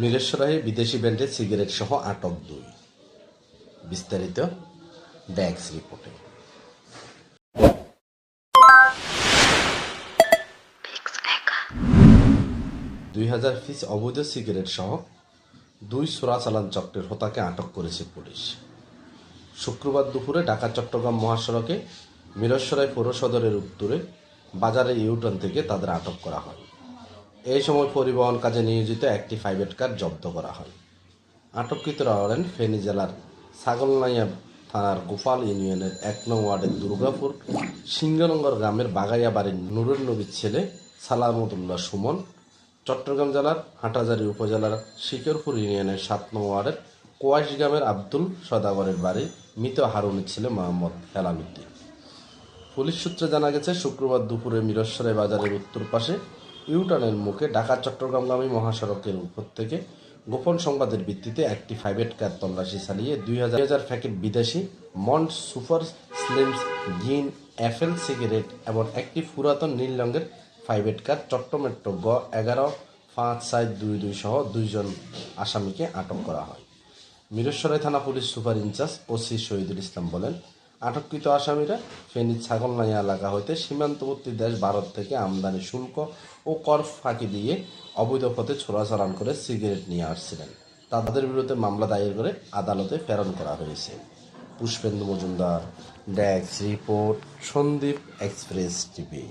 মিরেশ্বরাহে বিদেশি ব্র্যান্ডের সিগারেট সহ আটক দুই। বিস্তারিত ড্যাক্স রিপোর্টে। দুই হাজার পিস অবৈধ সিগারেট সহ দুই চোরাচালান চক্রের হোতাকে আটক করেছে পুলিশ। শুক্রবার দুপুরে ঢাকা চট্টগ্রাম মহাসড়কে মিরসরাই পৌর সদরের উত্তরে বাজারে ইউটন থেকে তাদের আটক করা হয়। এই সময় পরিবহন কাজে নিয়োজিত একটি প্রাইভেট কার জব্দ করা হয়। আটককৃতরা হলেন ফেনী জেলার ছাগলনাইয়া থানার গোপাল ইউনিয়নের এক নং ওয়ার্ডের দুর্গাপুর সিংহনগর গ্রামের বাগাইয়া বাড়ির নুরুল নবীর ছেলে সালামতুল্লাহ সুমন, চট্টগ্রাম জেলার হাটাজারি উপজেলার শিকরপুর ইউনিয়নের সাত নং ওয়ার্ডের কোয়াইশ গ্রামের আব্দুল সদাগরের বাড়ি মৃত হারুনের ছেলে মোহাম্মদ হেলালুদ্দিন পুলিশ সূত্রে জানা গেছে, শুক্রবার দুপুরে মিরসরাই বাজারের উত্তর পাশে ইউটার্নের মুখে ঢাকা চট্টগ্রামগামী মহাসড়কের উপর থেকে গোপন সংবাদের ভিত্তিতে একটি ফাইভেট কার তল্লাশি চালিয়ে দুই হাজার প্যাকেট বিদেশি Mond super slims, green apple cigarette এবং একটি পুরাতন নীল রঙের ফাইভেট কার চট্টমেট্রো গ এগারো পাঁচ সাত দুই দুই সহ দুইজন আসামিকে আটক করা হয়। মিরেশ্বরাই থানা police super in-charge OC Shahidul Islam বলেন আটককৃত আসামিরা ফেনীর ছাগলনাইয়া এলাকা হইতে সীমান্তবর্তী দেশ ভারত থেকে আমদানি শুল্ক ও কর ফাঁকি দিয়ে অবৈধ পথে ছোড়াছড়ান করে সিগারেট নিয়ে আসছিলেন। তাদের বিরুদ্ধে মামলা দায়ের করে আদালতে প্রেরণ করা হয়েছে। পুষ্পেন্দু মজুমদার ড্যাক্স রিপোর্ট, সন্দীপ এক্সপ্রেস টিভি।